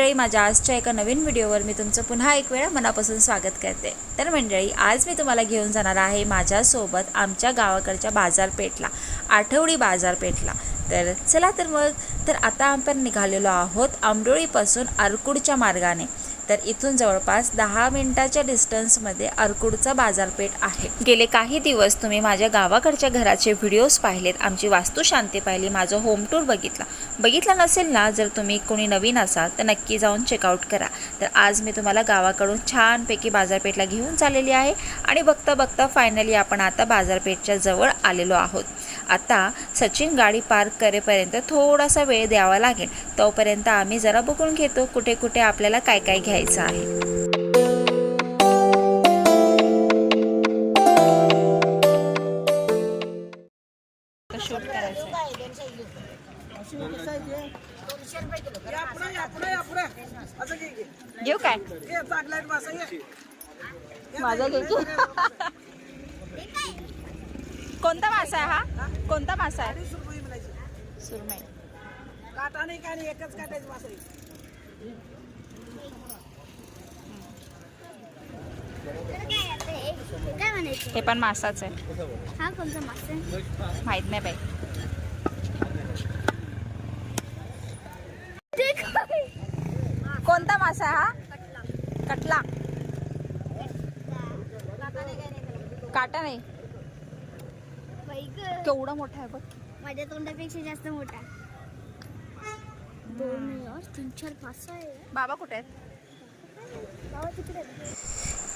मंडळी माझ्या आजच्या एका नवीन व्हिडिओवर मी तुमचं पुन्हा एक वेळा मनापासून स्वागत करते. तर मंडळी आज मी तुम्हाला घेऊन जाणार आहे माझ्यासोबत आमच्या गावाकडच्या बाजारपेठला आठवडी बाजारपेठला. तर चला तर मग तर आता आपण निघालेलो आहोत आंबोळीपासून आरकुडच्या मार्गाने. तर इथून जवळपास दहा मिनिटाच्या डिस्टन्समध्ये अरकुडचा बाजारपेठ आहे. गेले काही दिवस तुम्ही माझ्या गावाकडच्या घराचे व्हिडिओज पाहिलेत आमची वास्तुशांती पाहिली माझं होम टूर बघितला. बघितला नसेल ना जर तुम्ही कोणी नवीन असाल तर नक्की जाऊन चेकआउट करा. तर आज मी तुम्हाला गावाकडून छानपैकी बाजारपेठला घेऊन चाललेली आहे आणि बघता बघता फायनली आपण आता बाजारपेठच्या जवळ आलेलो आहोत. आता सचिन गाडी पार्क करेपर्यंत थोडासा वेळ द्यावा लागेल. तोपर्यंत आम्ही जरा बघून घेतो कुठे कुठे आपल्याला काय काय घ्यायचं आहे. शूट करायचं घेऊ काय माझा घे कोणता मासा आहे हा? कोणता मासा आहे? सुरमई. काटा नाही काय नाही एकच काटायची म्हणायचं हे पण मासाच आहे. हा कोणता मासा माहीत नाही बाई. कोणता मासा आहे हा? कटला. काटा नाही. केवढा मोठा आहे बघ. माझ्या तोंडापेक्षा जास्त मोठा दोन यार तीन चार पाच आहे. बाबा कुठे आहेत?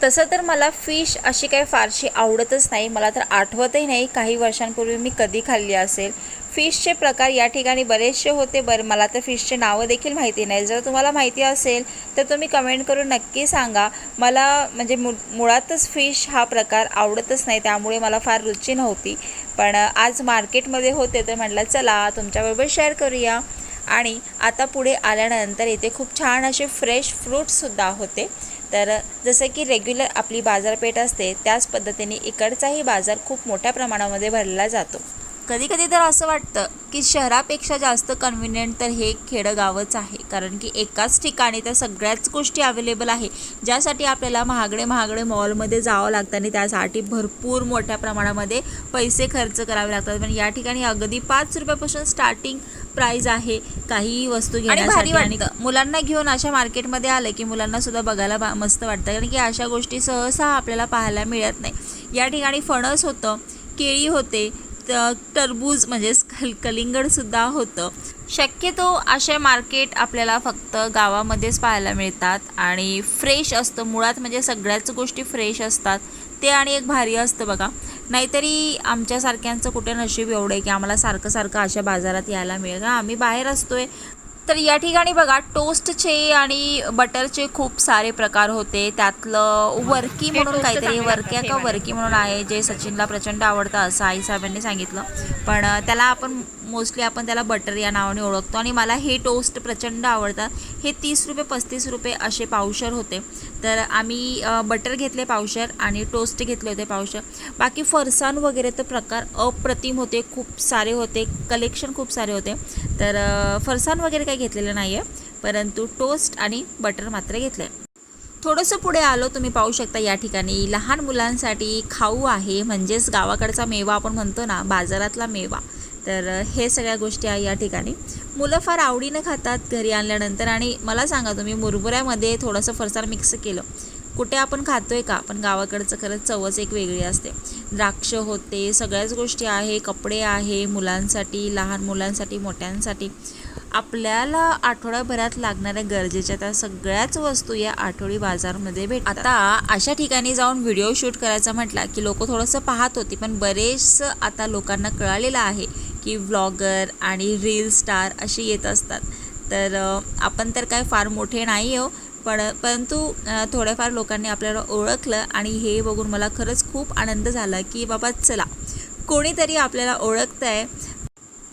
तसं तर मला फिश अशी काही फारशी आवडतच नाही. मला तर आठवतही नाही. काही वर्षांपूर्वी मी कधी खाल्ली असेल. फिशचे प्रकार या ठिकाणी बरेचसे होते बरं. मला तर फिशचे नावं देखील माहिती नाही. जर तुम्हाला माहिती असेल तर तुम्ही कमेंट करून नक्की सांगा. मला म्हणजे मु मुळातच फिश हा प्रकार आवडतच नाही. त्यामुळे मला फार रुची नव्हती. पण आज मार्केटमध्ये होते तर म्हटलं चला तुमच्याबरोबर शेअर करूया. आणि आता पुढे आल्यानंतर इथे खूप छान असे फ्रेश फ्रूट्ससुद्धा होते. तर जसं की रेग्युलर आपली बाजारपेठ असते त्याच पद्धतीने इकडचाही बाजार खूप मोठ्या प्रमाणामध्ये भरला जातो. कधी कधी तर असं वाटतं की शहरापेक्षा जास्त कन्व्हिनियंट तर हे खेडंगावच आहे. कारण की एकाच ठिकाणी त्या सगळ्याच गोष्टी अवेलेबल आहे. ज्यासाठी आपल्याला महागडे महागडे मॉलमध्ये जावं लागतं आणि त्यासाठी भरपूर मोठ्या प्रमाणामध्ये पैसे खर्च करावे लागतात. पण या ठिकाणी अगदी पाच रुपयापासून स्टार्टिंग प्राईज आहे. काही वस्तू घेण्यासाठी आणि मुलांना घेऊन अशा मार्केटमध्ये आलं की मुलांना सुद्धा बघायला मस्त वाटतं. कारण की अशा गोष्टी सहसा आपल्याला पाहायला मिळत नाही. या ठिकाणी फणस होतं केळी होते टरबूज म्हणजेच कल कलिंगडसुद्धा होतं. शक्यतो असे मार्केट आपल्याला फक्त गावामध्येच पाहायला मिळतात आणि फ्रेश असतं. मुळात म्हणजे सगळ्याच गोष्टी फ्रेश असतात. ते आणि एक भारी असतं बघा. नाहीतरी आमच्यासारख्यांचं कुठे नशीब एवढं आहे की आम्हाला सारखं सारखं अशा बाजारात यायला मिळेल. आम्ही बाहेर असतोय तर या ठिकाणी बघा टोस्टचे आणि बटरचे खूप सारे प्रकार होते. त्यातलं वर्की म्हणून काहीतरी वर्क्या का वर्की म्हणून आहे जे सचिनला प्रचंड आवडतं असं आई साहेबांनी सांगितलं. पण त्याला आपण मोस्टली आपण त्याला बटर या नावाने ओळखतो आणि मला हे टोस्ट प्रचंड आवडतात हे तीस रुपये पस्तीस रुपये असे पावशर होते. तर आम्ही बटर घेतले पावशर आणि टोस्ट घेतले होते पावशर. बाकी फरसाण वगैरे तर प्रकार अप्रतिम होते खूप सारे होते कलेक्शन खूप सारे होते. तर फरसाण वगैरे काही घेतलेलं नाही आहे परंतु टोस्ट आणि बटर मात्र घेतलं आहे थोडंसं पुढे आलो तुम्ही पाहू शकता या ठिकाणी. लहान मुलांसाठी खाऊ आहे म्हणजेच गावाकडचा मेवा आपण म्हणतो ना बाजारातला मेवा. तर हे सगळ्या गोष्टी आहे या ठिकाणी. मुलं फार आवडीनं खातात घरी आणल्यानंतर आणि मला सांगा तुम्ही मुरमुऱ्यामध्ये थोडंसं फरसाण मिक्स केलं कुठे आपण खातोय का? पण गावाकडचं खरंच चवच एक वेगळी असते. द्राक्ष होते सगळ्याच गोष्टी आहे कपडे आहे मुलांसाठी लहान मुलांसाठी मोठ्यांसाठी. आपल्याला आठवड्याभरात लागणाऱ्या गरजेच्या त्या सगळ्याच वस्तू या आठवडी बाजारमध्ये भेट आता अशा ठिकाणी जाऊन व्हिडिओ शूट करायचा म्हटला की लोक थोडंसं पाहत होती पण बरेचसं आता लोकांना कळालेलं आहे की व्लॉगर आणि रील स्टार असे येत असतात. तर आपण तर काय फार मोठे नाही हो पण परंतु थोड्याफार लोकांनी आपल्याला ओळखलं आणि हे बघून मला खरंच खूप आनंद झाला की बाबा चला कोणीतरी आपल्याला ओळखतं आहे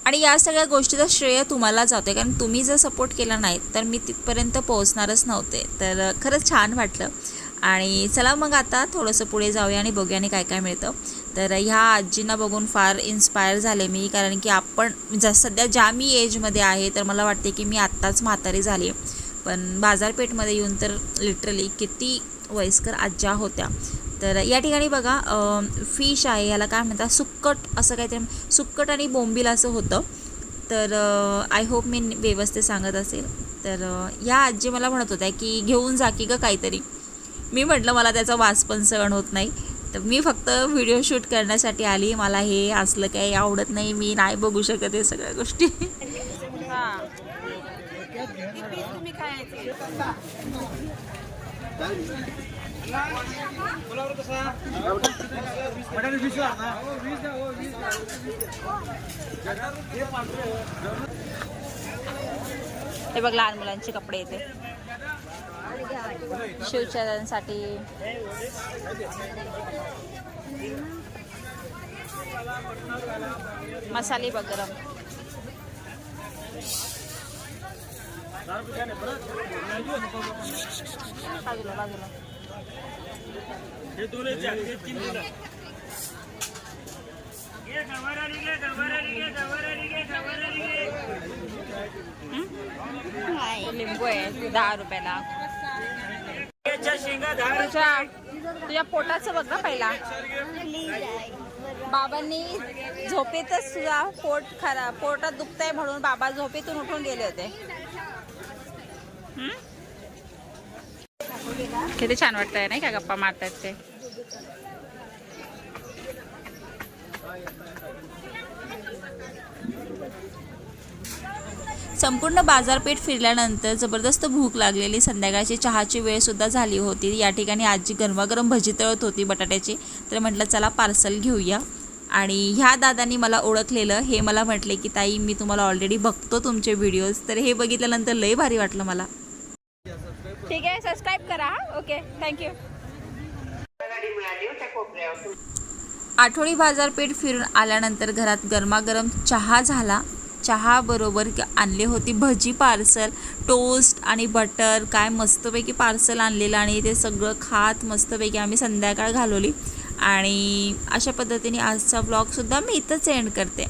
आणि या सगळ्या गोष्टीचं श्रेय तुम्हाला जाते कारण तुम्ही जर सपोर्ट केला नाही तर मी तिथपर्यंत पोहोचणारच नव्हते. तर खरंच छान वाटलं. आणि चला मग आता थोडंसं पुढे जाऊया आणि बघूया आणि काय काय मिळतं. तर ह्या आजींना बघून फार इन्स्पायर झाले मी कारण की आपण ज सध्या ज्या मी एजमध्ये आहे तर मला वाटते की मी आत्ताच म्हातारी झाली आहे पण बाजारपेठमध्ये येऊन तर लिटरली किती वयस्कर आज्या होत्या. तर या ठिकाणी बघा फिश आहे याला काय म्हणतात सुक्कट असं काहीतरी सुक्कट आणि बोंबील असं होतं. तर आय होप मी व्यवस्थित सांगत असेल. तर या आजी मला म्हणत होत्या की घेऊन जा की गं काहीतरी. मी म्हटलं मला त्याचा वास पण सहन होत नाही. तर मी फक्त व्हिडिओ शूट करण्यासाठी आली. मला हे असलं काही आवडत नाही. मी नाही बघू शकत हे सगळ्या गोष्टी. हां. बघ लहान मुलांचे कपडे येते. शिवचरणसाठी मसाले बघ गरम. बाजूला बाजूला लिंबू आहे दहा रुपयाला तुझ्या तुझ्या पोटाचं बघ ना पहिला. बाबांनी झोपेतच तुझा पोट खरा पोटात दुखतंय म्हणून बाबा झोपेतून उठून गेले होते. किती छान वाटतंय नाही का गप्पा मारतात ते? संपूर्ण बाजारपेठ फिरल्यानंतर जबरदस्त भूक लागलेली संध्याकाळची चहाची वेळ सुद्धा झाली होती. या ठिकाणी आजी गरमागरम भजी तळत होती बटाट्याची. तर म्हटलं चला पार्सल घेऊया. आणि ह्या दादांनी मला ओळखलेलं हे मला म्हटले की ताई मी तुम्हाला ऑलरेडी बघतो तुमचे व्हिडिओज तर हे बघितल्यानंतर लय भारी वाटलं मला. ठीक आहे सबस्क्राईब करा ओके थँक्यू आठवडी बाजारपेठ फिरून आल्यानंतर घरात गरमागरम चहा झाला. चहा बरोबर आणले होती भजी पार्सल टोस्ट आणि बटर काय मस्तपैकी पार्सल आणलेलं आणि ते सगळं खात मस्तपैकी आम्ही संध्याकाळ घालवली. आणि अशा पद्धतीने आजचा ब्लॉगसुद्धा मी इथंच एंड करते.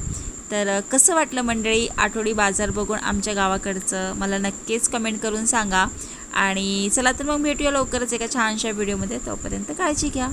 तर कसं वाटलं मंडळी आठवडी बाजार बघून आमच्या गावाकडचं? मला नक्कीच कमेंट करून सांगा. आणि चला तर मग भेटूया लवकरच एका छानशा व्हिडिओमध्ये. तोपर्यंत काळजी घ्या.